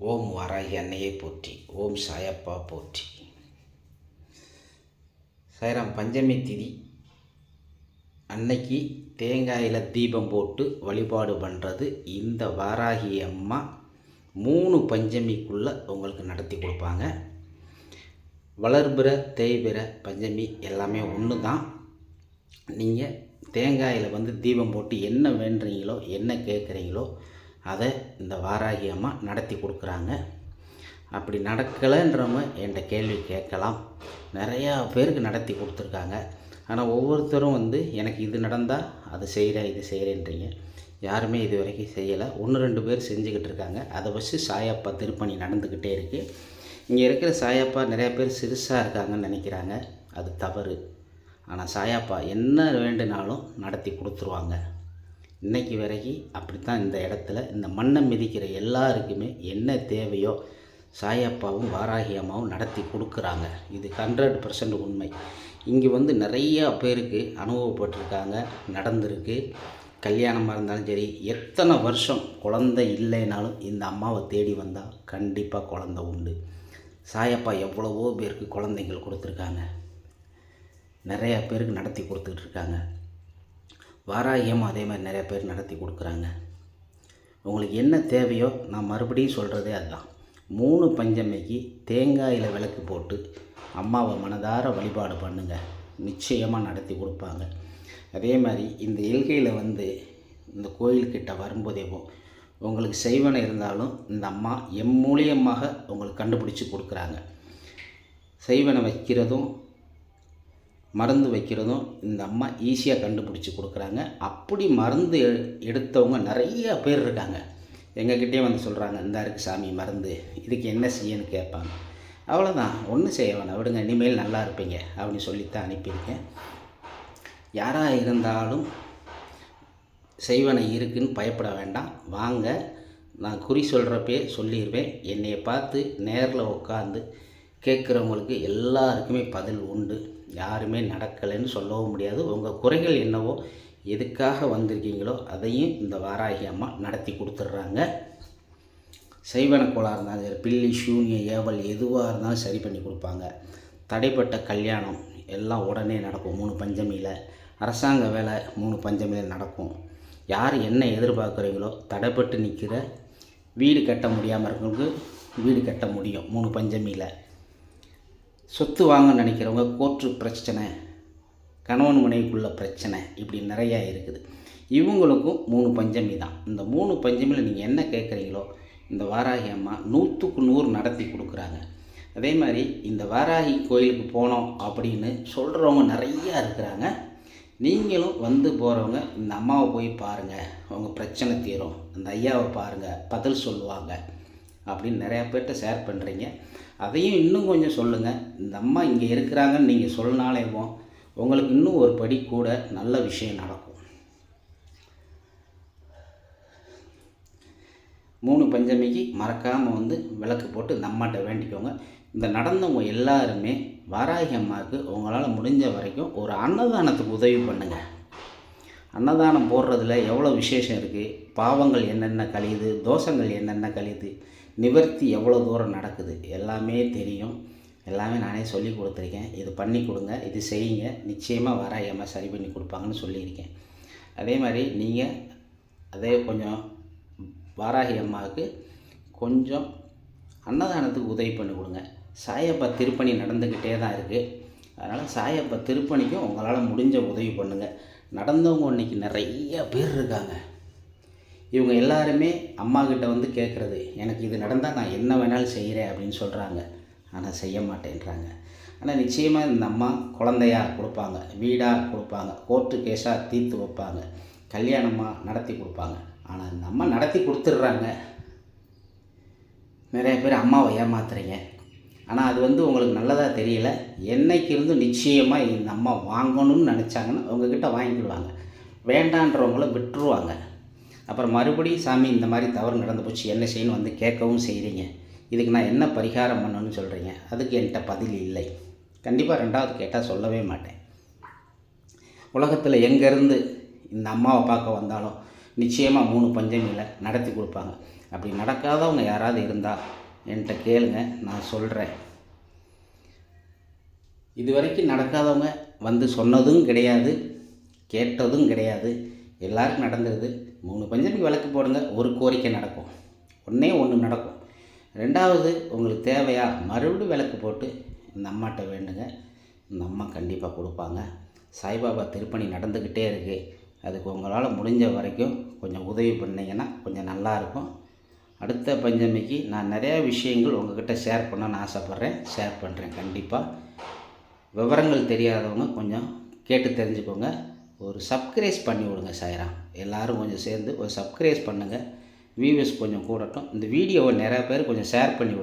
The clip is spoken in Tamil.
ஓம் வாராகி அன்னையை போற்றி ஓம் சாயப்பா போற்றி. சைராம் பஞ்சமி திதி. அன்னைக்கு தேங்காயில் தீபம் போட்டு வழிபாடு பண்ணுறது இந்த வாராகி அம்மா மூணு பஞ்சமிக்குள்ளே உங்களுக்கு நடத்தி கொடுப்பாங்க. வளர்பிற தேய்பிற பஞ்சமி எல்லாமே ஒன்று தான் நீங்கள் தேங்காயில் வந்து தீபம் போட்டு என்ன வேண்டுறீங்களோ என்ன கேட்குறீங்களோ அதை இந்த வாராகி அம்மா நடத்தி கொடுக்குறாங்க. அப்படி நடக்கலைன்றவங்க என்கிட்ட கேள்வி கேட்கலாம். நிறையா பேருக்கு நடத்தி கொடுத்துருக்காங்க. ஆனால் ஒவ்வொருத்தரும் வந்து எனக்கு இது நடந்தால் அது செய்கிறேன் இது செய்கிறேன்றீங்க யாருமே இது வரைக்கும் செய்யலை. ஒன்று ரெண்டு பேர் செஞ்சுக்கிட்டு இருக்காங்க. அதை வச்சு சாயப்பா திருப்பணி நடந்துக்கிட்டே இருக்குது இங்கே இருக்கிற சாயப்பா நிறையா பேர் சிறுசாக இருக்காங்கன்னு நினைக்கிறாங்க. அது தவறு. ஆனால் சாயப்பா என்ன வேண்டுனாலும் நடத்தி கொடுத்துருவாங்க. இன்றைக்கி வரைக்கும் அப்படித்தான் இந்த இடத்துல இந்த மண்ணை மிதிக்கிற எல்லாருக்குமே என்ன தேவையோ சாயப்பாவும் வாராகி அம்மாவும் நடத்தி கொடுக்குறாங்க. இது ஹண்ட்ரட் பர்சன்ட் உண்மை. இங்கே வந்து நிறையா பேருக்கு அனுபவப்பட்டிருக்காங்க நடந்திருக்கு. கல்யாணமாக இருந்தாலும் சரி எத்தனை வருஷம் குழந்தை இல்லைனாலும் இந்த அம்மாவை தேடி வந்தால் கண்டிப்பாக குழந்தை உண்டு. சாயப்பா எவ்வளவோ பேருக்கு குழந்தைகள் கொடுத்துருக்காங்க. நிறையா பேருக்கு நடத்தி கொடுத்துட்ருக்காங்க. இருக்காங்க வாராகியமும் அதே மாதிரி நிறைய பேர் நடத்தி கொடுக்குறாங்க. உங்களுக்கு என்ன தேவையோ நான் மறுபடியும் சொல்கிறதே அதுதான். மூணு பஞ்சமைக்கு தேங்காயில் விளக்கு போட்டு அம்மாவை மனதார வழிபாடு பண்ணுங்கள் நிச்சயமாக நடத்தி கொடுப்பாங்க. அதே மாதிரி இந்த இயல்கையில் வந்து இந்த கோயில்கிட்ட வரும்போதேவோ உங்களுக்கு செய்வன இருந்தாலும் இந்த அம்மா எம் மூலியமாக உங்களுக்கு கண்டுபிடிச்சி கொடுக்குறாங்க. செய்வனை வைக்கிறதும் மருந்து வைக்கிறதும் இந்த அம்மா ஈஸியாக கண்டுபிடிச்சி கொடுக்குறாங்க. அப்படி மருந்து எடுத்தவங்க நிறைய பேர் இருக்காங்க. எங்ககிட்டயே வந்து சொல்கிறாங்க இந்த இருக்கு சாமி மருந்து. இதுக்கு என்ன செய்யன்னு கேட்பாங்க. அவ்வளோதான் ஒன்றும் செய்ய வேணாம். விடுங்க இனிமேல் நல்லா இருப்பீங்க. அப்படின்னு சொல்லித்தான் அனுப்பியிருக்கேன். யாராக இருந்தாலும் செய்வனை இருக்குன்னு பயப்பட வேண்டாம். வாங்க நான் குறி சொல்கிறப்பே சொல்லிடுவேன் என்னையை பார்த்து நேரில் உட்காந்து கேட்குறவங்களுக்கு எல்லாருக்குமே பதில் உண்டு. யாருமே நடக்கலைன்னு சொல்லவும் முடியாது. உங்கள் குறைகள் என்னவோ எதுக்காக வந்திருக்கீங்களோ அதையும் இந்த வாராகி அம்மா நடத்தி கொடுத்துட்றாங்க. செய்வன கோளாக இருந்தாலும் பில்லி சூன்ய ஏவல் எதுவாக இருந்தாலும் சரி பண்ணி கொடுப்பாங்க. தடைப்பட்ட கல்யாணம் எல்லாம் உடனே நடக்கும். மூணு பஞ்சமியில். அரசாங்க வேலை மூணு பஞ்சமியில் நடக்கும். யார் என்ன எதிர்பார்க்குறீங்களோ தடைப்பட்டு நிற்கிற வீடு கட்ட முடியாமல் இருக்கவங்களுக்கு வீடு கட்ட முடியும். மூணு பஞ்சமியில். சொத்து வாங்க நினைக்கிறவங்க கோர்ட்டு பிரச்சனை கணவன் மனைவிக்குள்ள பிரச்சனை இப்படி நிறையா இருக்குது. இவங்களுக்கும் மூணு பஞ்சமி தான். இந்த மூணு பஞ்சமியில் நீங்கள் என்ன கேட்குறீங்களோ இந்த வாராகி அம்மா நூற்றுக்கு நூறு நடத்தி கொடுக்குறாங்க. அதே மாதிரி இந்த வாராகி கோயிலுக்கு போனோம் அப்படின்னு சொல்கிறவங்க நிறையா இருக்கிறாங்க. நீங்களும் வந்து போகிறவங்க இந்த அம்மாவை போய் பாருங்கள் அவங்க பிரச்சனை தீரும். அந்த ஐயாவை பாருங்கள் பதில் சொல்லுவாங்க. அப்படின்னு நிறையா பேர்கிட்ட ஷேர் பண்ணுறீங்க அதையும் இன்னும் கொஞ்சம் சொல்லுங்கள் இந்த அம்மா இங்கே இருக்கிறாங்கன்னு நீங்கள் சொன்னாலேவும் உங்களுக்கு இன்னும் ஒரு படி கூட நல்ல விஷயம் நடக்கும். மூணு பஞ்சமிக்கு மறக்காமல் வந்து விளக்கு போட்டு இந்த அம்மாட்ட வேண்டிக்கோங்க. இந்த நடந்தவங்க எல்லாருமே வாராகி அம்மாவுக்கு உங்களால் முடிஞ்ச வரைக்கும் ஒரு அன்னதானத்துக்கு உதவி பண்ணுங்கள் அன்னதானம் போடுறதுல எவ்வளோ விசேஷம் இருக்குது பாவங்கள் என்னென்ன கழியுது? தோஷங்கள் என்னென்ன கழியுது? நிவர்த்தி எவ்வளோ தூரம் நடக்குது? எல்லாமே தெரியும். எல்லாமே நானே சொல்லி கொடுத்துருக்கேன். இது பண்ணி கொடுங்க. இது செய்யுங்க. நிச்சயமாக வாராகி அம்மா சரி பண்ணி கொடுப்பாங்கன்னு சொல்லியிருக்கேன். அதே மாதிரி நீங்கள் அதே கொஞ்சம் வாராகி அம்மாவுக்கு கொஞ்சம் அன்னதானத்துக்கு உதவி பண்ணி கொடுங்க. சாயப்பா திருப்பணி நடந்துக்கிட்டே தான் இருக்குது அதனால் சாயப்பா திருப்பணிக்கும் உங்களால் முடிஞ்ச உதவி பண்ணுங்கள் நடந்தவங்க இன்றைக்கி நிறைய பேர் இருக்காங்க. இவங்க எல்லாருமே அம்மா கிட்ட வந்து கேட்குறது எனக்கு இது நடந்தால் நான் என்ன வேணாலும் செய்கிறேன் அப்படின்னு சொல்கிறாங்க ஆனால் செய்ய மாட்டேன்றாங்க. ஆனால் நிச்சயமாக இந்த அம்மா குழந்தையாக கொடுப்பாங்க வீடாக கொடுப்பாங்க கோர்ட்டு கேஸாக தீர்த்து வைப்பாங்க கல்யாணமாக நடத்தி கொடுப்பாங்க. ஆனால் இந்த அம்மா நடத்தி கொடுத்துட்றாங்க. நிறைய பேர் அம்மாவை ஏமாத்துறீங்க. ஆனால் அது வந்து உங்களுக்கு நல்லதாக தெரியல. என்னைக்கு இருந்து நிச்சயமாக இந்த அம்மா வாங்கணும்னு நினச்சாங்கன்னா உங்ககிட்ட வாங்கிக்கிடுவாங்க வேண்டான்றவங்கள விட்டுருவாங்க. அப்புறம் மறுபடியும் சாமி இந்த மாதிரி தவறு நடந்து போச்சு. என்ன செய்யணும்? வந்து கேட்கவும் செய்கிறீங்க இதுக்கு நான் என்ன பரிகாரம் பண்ணணும்னு சொல்கிறீங்க அதுக்கு என்கிட்ட பதில் இல்லை. கண்டிப்பாக ரெண்டாவது கேட்டால் சொல்லவே மாட்டேன். உலகத்தில் எங்கேருந்து இந்த அம்மாவை பார்க்க வந்தாலும் நிச்சயமாக மூணு பஞ்சமியில் நடத்தி கொடுப்பாங்க. அப்படி நடக்காதவங்க யாராவது இருந்தால் என்கிட்ட கேளுங்க. நான் சொல்கிறேன் இது வரைக்கும் நடக்காதவங்க வந்து சொன்னதும் கிடையாது கேட்டதும் கிடையாது. எல்லாருக்கும் நடந்துருது. மூணு பஞ்சமிக்கு விளக்கு போடுங்க ஒரு கோரிக்கை நடக்கும். ஒன்றே ஒன்று நடக்கும். ரெண்டாவது உங்களுக்கு தேவையா மறுபடியும் விளக்கு போட்டு இந்த அம்மாட்ட வேண்டுங்க. இந்த அம்மா கண்டிப்பாக கொடுப்பாங்க. சாய்பாபா திருப்பணி நடந்துக்கிட்டே இருக்குது அதுக்கு உங்களால் முடிஞ்ச வரைக்கும் கொஞ்சம் உதவி பண்ணிங்கன்னா கொஞ்சம் நல்லாயிருக்கும் அடுத்த பஞ்சமிக்கு நான் நிறையா விஷயங்கள் உங்கள்கிட்ட ஷேர் பண்ணணும்னு ஆசைப்பட்றேன். ஷேர் பண்ணுறேன் கண்டிப்பாக விவரங்கள் தெரியாதவங்க கொஞ்சம் கேட்டு தெரிஞ்சுக்கோங்க. ஒரு சப்ஸ்கிரைஸ் பண்ணி விடுங்க சாயரா. எல்லோரும் கொஞ்சம் சேர்ந்து ஒரு சப்ஸ்கிரைஸ் பண்ணுங்கள் வியூவர்ஸ் கொஞ்சம் கூடட்டும். இந்த வீடியோவை நிறையா பேர் கொஞ்சம் ஷேர் பண்ணி விடுங்க.